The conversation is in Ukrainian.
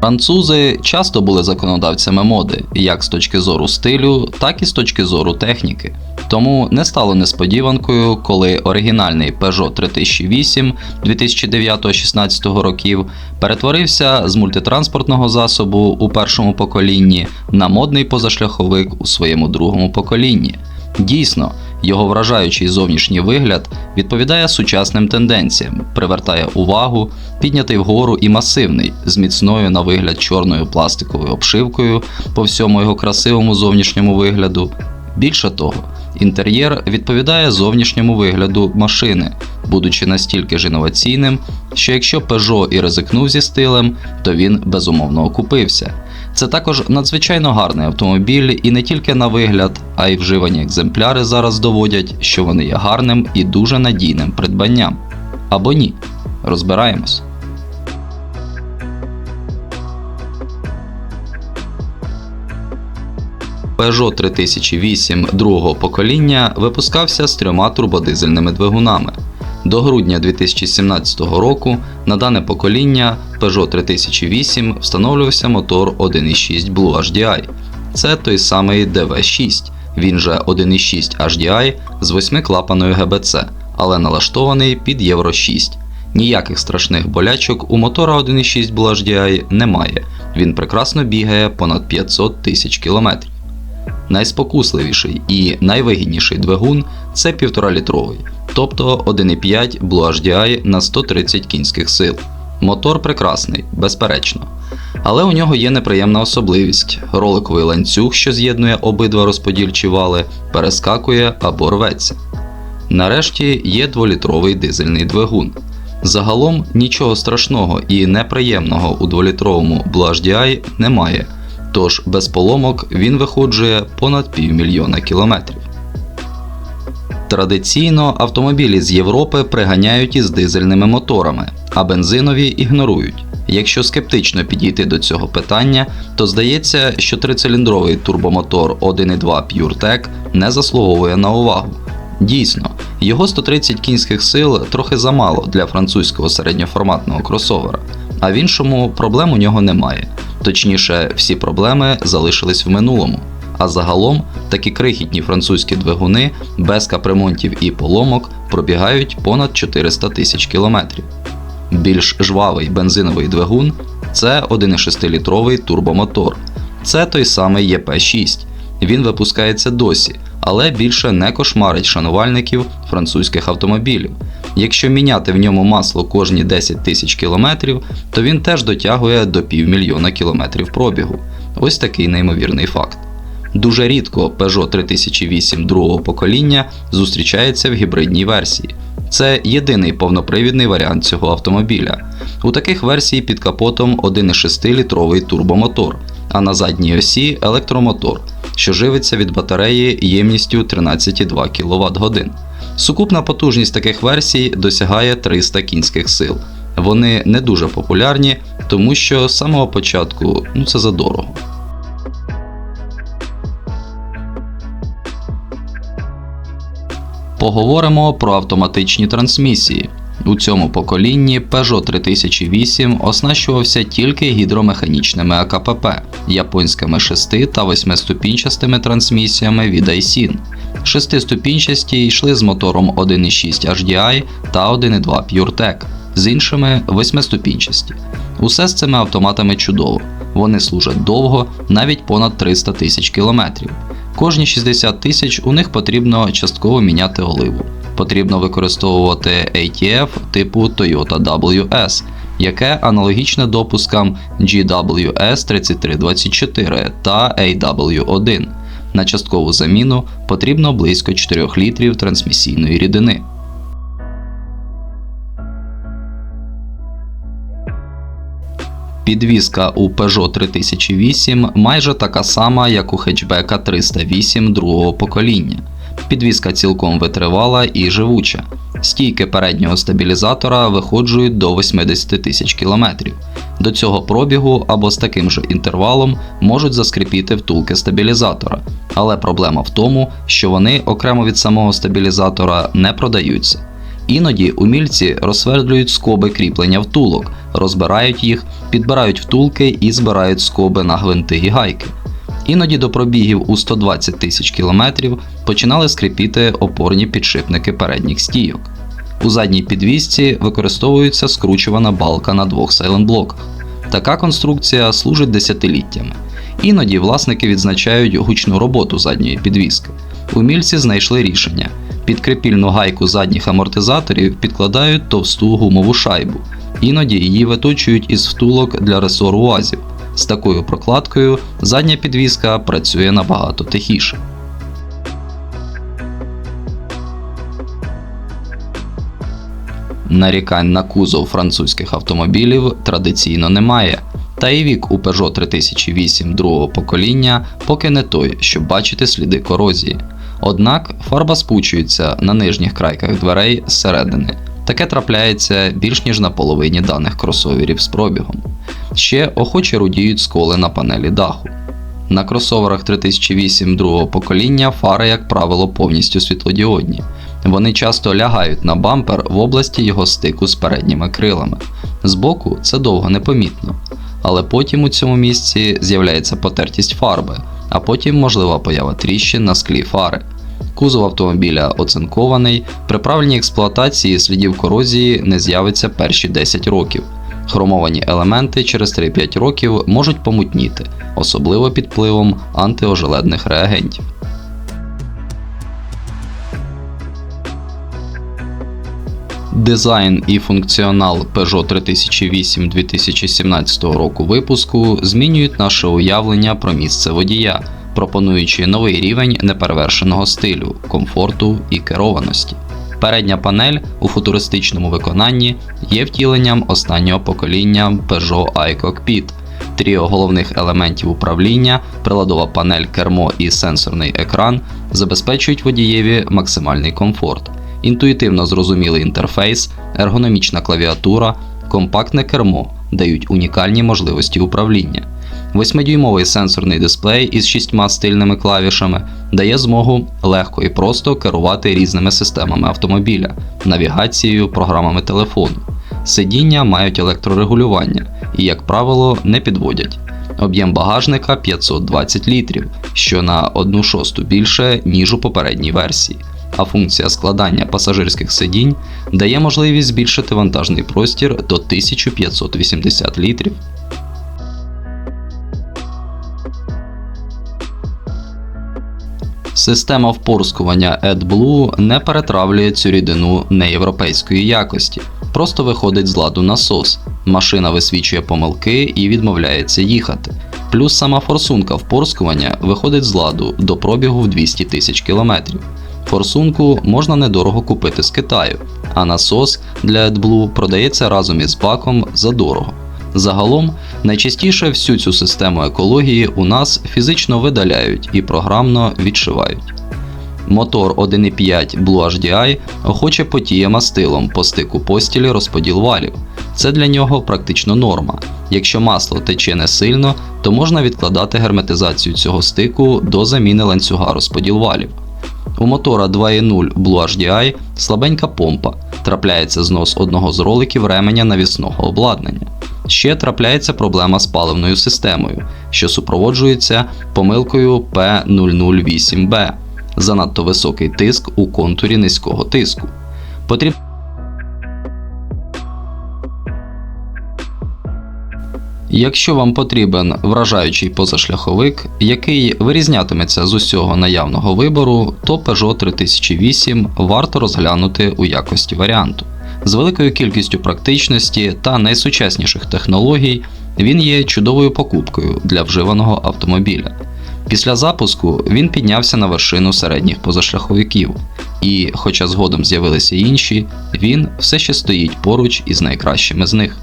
Французи часто були законодавцями моди, як з точки зору стилю, так і з точки зору техніки. Тому не стало несподіванкою, коли оригінальний Peugeot 3008 2009-16 років перетворився з мультитранспортного засобу у першому поколінні на модний позашляховик у своєму другому поколінні. Дійсно, його вражаючий зовнішній вигляд відповідає сучасним тенденціям, привертає увагу, піднятий вгору і масивний, з міцною на вигляд чорною пластиковою обшивкою по всьому його красивому зовнішньому вигляду. Більше того, інтер'єр відповідає зовнішньому вигляду машини, будучи настільки ж інноваційним, що якщо Peugeot і ризикнув зі стилем, то він безумовно окупився. Це також надзвичайно гарний автомобіль, і не тільки на вигляд, а й вживані екземпляри зараз доводять, що вони є гарним і дуже надійним придбанням. Або ні. Розбираємось. Peugeot 3008 другого покоління випускався з трьома турбодизельними двигунами. До грудня 2017 року на дане покоління Peugeot 3008 встановлювався мотор 1.6 Blue HDI. Це той самий DV6, він же 1.6 HDI з 8-клапаною ГБЦ, але налаштований під Євро 6. Ніяких страшних болячок у мотора 1.6 Blue HDI немає. Він прекрасно бігає понад 500 тисяч кілометрів. Найспокусливіший і найвигідніший двигун це 1,5-літровий, тобто 1,5 Blue HDI на 130 кінських сил. Мотор прекрасний, безперечно. Але у нього є неприємна особливість: роликовий ланцюг, що з'єднує обидва розподільчі вали, перескакує або рветься. Нарешті є 2-літровий дизельний двигун. Загалом нічого страшного і неприємного у 2-літровому Blue HDI немає. Тож без поломок він виходжує понад півмільйона кілометрів. Традиційно автомобілі з Європи приганяють із дизельними моторами, а бензинові ігнорують. Якщо скептично підійти до цього питання, то здається, що трициліндровий турбомотор 1.2 PureTech не заслуговує на увагу. Дійсно, його 130 кінських сил трохи замало для французького середньоформатного кросовера, а в іншому проблем у нього немає. Точніше, всі проблеми залишились в минулому. А загалом такі крихітні французькі двигуни без капремонтів і поломок пробігають понад 400 тисяч кілометрів. Більш жвавий бензиновий двигун це 1,6-літровий турбомотор. Це той самий ЄП6. Він випускається досі, але більше не кошмарить шанувальників французьких автомобілів. Якщо міняти в ньому масло кожні 10 тисяч кілометрів, то він теж дотягує до півмільйона кілометрів пробігу. Ось такий неймовірний факт. Дуже рідко Peugeot 3008 другого покоління зустрічається в гібридній версії. Це єдиний повнопривідний варіант цього автомобіля. У таких версій під капотом 1,6-літровий турбомотор, а на задній осі електромотор, що живиться від батареї ємністю 13,2 кВт годин. Сукупна потужність таких версій досягає 300 кінських сил. Вони не дуже популярні, тому що з самого початку ну це задорого. Поговоримо про автоматичні трансмісії. У цьому поколінні Peugeot 3008 оснащувався тільки гідромеханічними АКПП, японськими 6 та 8-ступінчастими трансмісіями від Aisin. Шестиступінчасті йшли з мотором 1.6 HDI та 1.2 PureTech, з іншими восьмиступінчасті. Усе з цими автоматами чудово. Вони служать довго, навіть понад 300 тисяч кілометрів. Кожні 60 тисяч у них потрібно частково міняти оливу. Потрібно використовувати ATF типу Toyota WS, яке аналогічне допускам GWS 3324 та AW1. На часткову заміну потрібно близько 4 літрів трансмісійної рідини. Підвізка у Peugeot 3008 майже така сама, як у хетчбека 308 другого покоління. Підвізка цілком витривала і живуча. Стійки переднього стабілізатора виходжують до 80 тисяч кілометрів. До цього пробігу або з таким же інтервалом можуть заскріпіти втулки стабілізатора, але проблема в тому, що вони окремо від самого стабілізатора не продаються. Іноді умільці розсвердлюють скоби кріплення втулок, розбирають їх, підбирають втулки і збирають скоби на гвинти і гайки. Іноді до пробігів у 120 тисяч кілометрів починали скрипіти опорні підшипники передніх стійок. У задній підвісці використовується скручувана балка на двох сайлентблоках. Така конструкція служить десятиліттями. Іноді власники відзначають гучну роботу задньої підвіски. Умільці знайшли рішення. Під крепільну гайку задніх амортизаторів підкладають товсту гумову шайбу. Іноді її виточують із втулок для ресору УАЗів. З такою прокладкою задня підвіска працює набагато тихіше. Нарікань на кузов французьких автомобілів традиційно немає. Та і вік у Peugeot 3008 другого покоління поки не той, щоб бачити сліди корозії. Однак фарба спучується на нижніх крайках дверей зсередини. Таке трапляється більш ніж на половині даних кросоверів з пробігом. Ще охоче рудіють сколи на панелі даху. На кросоверах 3008 другого покоління фари, як правило, повністю світлодіодні. Вони часто лягають на бампер в області його стику з передніми крилами. Збоку це довго непомітно, але потім у цьому місці з'являється потертість фарби, а потім можлива поява тріщин на склі фари. Кузов автомобіля оцинкований, при правильній експлуатації слідів корозії не з'явиться перші 10 років. Хромовані елементи через 3-5 років можуть помутніти, особливо під впливом антиожеледних реагентів. Дизайн і функціонал Peugeot 3008 2017 року випуску змінюють наше уявлення про місце водія, пропонуючи новий рівень неперевершеного стилю, комфорту і керованості. Передня панель у футуристичному виконанні є втіленням останнього покоління Peugeot iCockpit. Тріо головних елементів управління, приладова панель кермо і сенсорний екран забезпечують водієві максимальний комфорт інтуїтивно зрозумілий інтерфейс, ергономічна клавіатура, компактне кермо дають унікальні можливості управління. Восьмидюймовий сенсорний дисплей із шістьма стильними клавішами дає змогу легко і просто керувати різними системами автомобіля, навігацією, програмами телефону. Сидіння мають електрорегулювання і, як правило, не підводять. Об'єм багажника 520 літрів, що на 1 шосту більше, ніж у попередній версії а функція складання пасажирських сидінь дає можливість збільшити вантажний простір до 1580 літрів. Система впорскування AdBlue не перетравлює цю рідину неєвропейської якості, просто виходить з ладу насос. Машина висвічує помилки і відмовляється їхати. Плюс сама форсунка впорскування виходить з ладу до пробігу в 200 тисяч кілометрів. Форсунку можна недорого купити з Китаю, а насос для AdBlue продається разом із баком за дорого. Загалом, найчастіше всю цю систему екології у нас фізично видаляють і програмно відшивають. Мотор 1.5 Blue HDI охоче потіє мастилом по стику постілі розподіл валів. Це для нього практично норма. Якщо масло тече не сильно, то можна відкладати герметизацію цього стику до заміни ланцюга розподіл валів. У мотора 2.0 Blue HDI слабенька помпа, трапляється знос одного з роликів ременя навісного обладнання. Ще трапляється проблема з паливною системою, що супроводжується помилкою P008B занадто високий тиск у контурі низького тиску. Потрібно Якщо вам потрібен вражаючий позашляховик, який вирізнятиметься з усього наявного вибору, то Peugeot 3008 варто розглянути у якості варіанту. З великою кількістю практичності та найсучасніших технологій він є чудовою покупкою для вживаного автомобіля. Після запуску він піднявся на вершину середніх позашляховиків, і, хоча згодом з'явилися інші, він все ще стоїть поруч із найкращими з них.